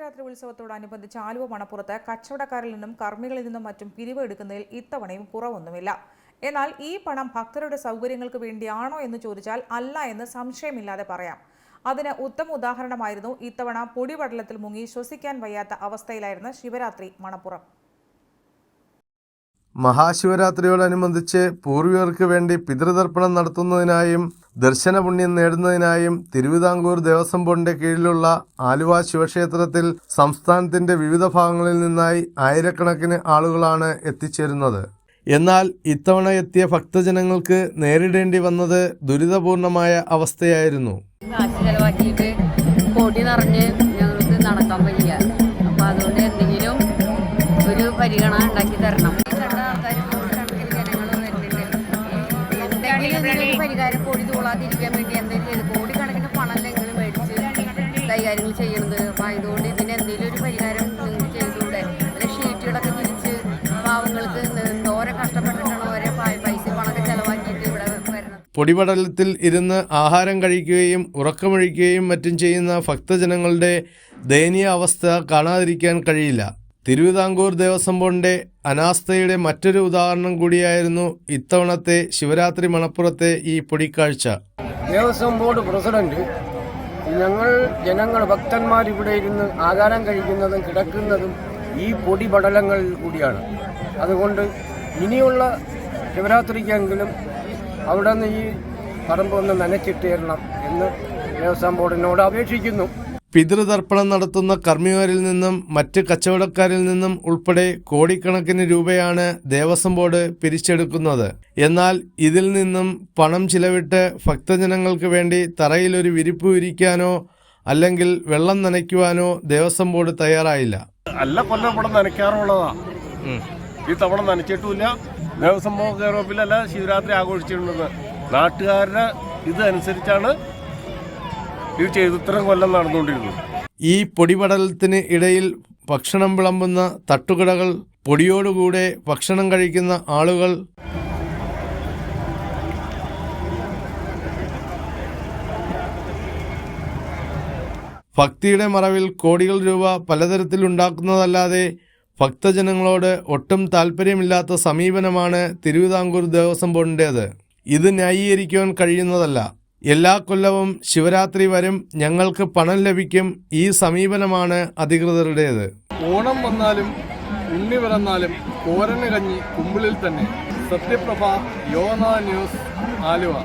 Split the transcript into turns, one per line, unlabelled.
ഉത്സവത്തോടനുബന്ധിച്ച് ആലുവ മണപ്പുറത്ത് കച്ചവടക്കാരിൽ നിന്നും കർമ്മികളിൽ നിന്നും മറ്റും പിരിവ് എടുക്കുന്നതിൽ ഇത്തവണയും കുറവൊന്നുമില്ല. എന്നാൽ ഈ പണം ഭക്തരുടെ സൗകര്യങ്ങൾക്ക് വേണ്ടിയാണോ എന്ന് ചോദിച്ചാൽ അല്ല എന്ന് സംശയമില്ലാതെ പറയാം. അതിന് ഉത്തമ ഉദാഹരണമായിരുന്നു ഇത്തവണ പൊടിപടലത്തിൽ മുങ്ങി ശ്വസിക്കാൻ വയ്യാത്ത അവസ്ഥയിലായിരുന്ന ശിവരാത്രി മണപ്പുറം.
മഹാശിവരാത്രിയോടനുബന്ധിച്ച് പൂർവികർക്ക് വേണ്ടി പിതൃതർപ്പണം നടത്തുന്നതിനായും ദർശനപുണ്യം നേടുന്നതിനായും തിരുവിതാംകൂർ ദേവസ്വം ബോർഡിന്റെ കീഴിലുള്ള ആലുവ ശിവക്ഷേത്രത്തിൽ സംസ്ഥാനത്തിന്റെ വിവിധ ഭാഗങ്ങളിൽ നിന്നായി ആയിരക്കണക്കിന് ആളുകളാണ് എത്തിച്ചേരുന്നത്. എന്നാൽ ഇത്തവണ എത്തിയ ഭക്തജനങ്ങൾക്ക് നേരിടേണ്ടി വന്നത് ദുരിതപൂർണമായ അവസ്ഥയായിരുന്നു.
എന്തെങ്കിലും പരിഹാരം കോടി തൂളാതിരിക്കാൻ വേണ്ടി എന്തെങ്കിലും ചെയ്ത് കോടിക്കണക്കിന് പണം എന്തെങ്കിലും മേടിച്ച് കൈകാര്യങ്ങൾ ചെയ്യുന്നത് അപ്പം അതുകൊണ്ട് ഇതിന് എന്തെങ്കിലും ഒരു പരിഹാരം ചെയ്തുകൂടെ? അല്ലെ ഷീറ്റുകളൊക്കെ തിരിച്ച് പാവങ്ങൾക്ക് ഓരോ കഷ്ടപ്പെട്ടിട്ടാണ് ഓരോ പൈസ പണമൊക്കെ ചിലവാക്കിയിട്ട് ഇവിടെ വരുന്നത്
പൊടിപടലത്തിൽ ഇരുന്ന് ആഹാരം കഴിക്കുകയും ഉറക്കമൊഴിക്കുകയും മറ്റും ചെയ്യുന്ന ഭക്തജനങ്ങളുടെ ദയനീയ അവസ്ഥ കാണാതിരിക്കാൻ കഴിയില്ല. തിരുവിതാംകൂർ ദേവസ്വം ബോർഡിന്റെ അനാസ്ഥയുടെ മറ്റൊരു ഉദാഹരണം കൂടിയായിരുന്നു ഇത്തവണത്തെ ശിവരാത്രി മണപ്പുറത്തെ ഈ പൊടിക്കാഴ്ച.
ദേവസ്വം ബോർഡ് പ്രസിഡന്റ് ഞങ്ങൾ ജനങ്ങൾ ഭക്തന്മാർ ഇവിടെ ഇരുന്ന് ആഹാരം കഴിക്കുന്നതും കിടക്കുന്നതും ഈ പൊടി പടലങ്ങളിൽ കൂടിയാണ്. അതുകൊണ്ട് ഇനിയുള്ള ശിവരാത്രിക്കെങ്കിലും അവിടെ നിന്ന് ഈ പറമ്പ് ഒന്ന് നനച്ചിട്ട് എന്ന് ദേവസ്വം ബോർഡിനോട് അപേക്ഷിക്കുന്നു.
പിതൃതർപ്പണം നടത്തുന്ന കർമ്മികരിൽ നിന്നും മറ്റ് കച്ചവടക്കാരിൽ നിന്നും ഉൾപ്പെടെ കോടിക്കണക്കിന് രൂപയാണ് ദേവസ്വം ബോർഡ് പിരിച്ചെടുക്കുന്നത്. എന്നാൽ ഇതിൽ നിന്നും പണം ചിലവിട്ട് ഭക്തജനങ്ങൾക്ക് വേണ്ടി തറയിലൊരു വിരിപ്പ് വിരിക്കാനോ അല്ലെങ്കിൽ വെള്ളം നനയ്ക്കുവാനോ ദേവസ്വം ബോർഡ് തയ്യാറായില്ല.
അല്ല കൊല്ലം ഇവിടെ നനയ്ക്കാറുള്ളതാ. ഈ തവണ നനച്ചിട്ടുമില്ല. ദേവസ്വം ബോർഡ് കേരളത്തിലല്ല ശിവരാത്രി ആഘോഷിച്ചിട്ടുണ്ടെന്ന് നാട്ടുകാരുടെ ഇത് അനുസരിച്ചാണ് ഇത് ചെയ്ത് ഇത്രയും കൊല്ലം നടന്നുകൊണ്ടിരുന്നു.
ഈ പൊടിപടലത്തിന് ഇടയിൽ ഭക്ഷണം വിളമ്പുന്ന തട്ടുകടകൾ പൊടിയോടുകൂടെ ഭക്ഷണം കഴിക്കുന്ന ആളുകൾ ഭക്തിയുടെ മറവിൽ കോടികൾ രൂപ പലതരത്തിലുണ്ടാക്കുന്നതല്ലാതെ ഭക്തജനങ്ങളോട് ഒട്ടും താല്പര്യമില്ലാത്ത സമീപനമാണ് തിരുവിതാംകൂർ ദേവസ്വം ബോർഡിന്റേത് ഇത് ന്യായീകരിക്കുവാൻ കഴിയുന്നതല്ല. എല്ലാ കൊല്ലവും ശിവരാത്രി വരും ഞങ്ങൾക്ക് പണം ലഭിക്കും ഈ സമീപനമാണ് അധികൃതരുടേത്.
ഓണം വന്നാലും ഉണ്ണി പിറന്നാലും കോരന് കഞ്ഞി കുമ്പിളിൽ തന്നെ. സത്യപ്രഭ യോന ന്യൂസ് ആലുവ.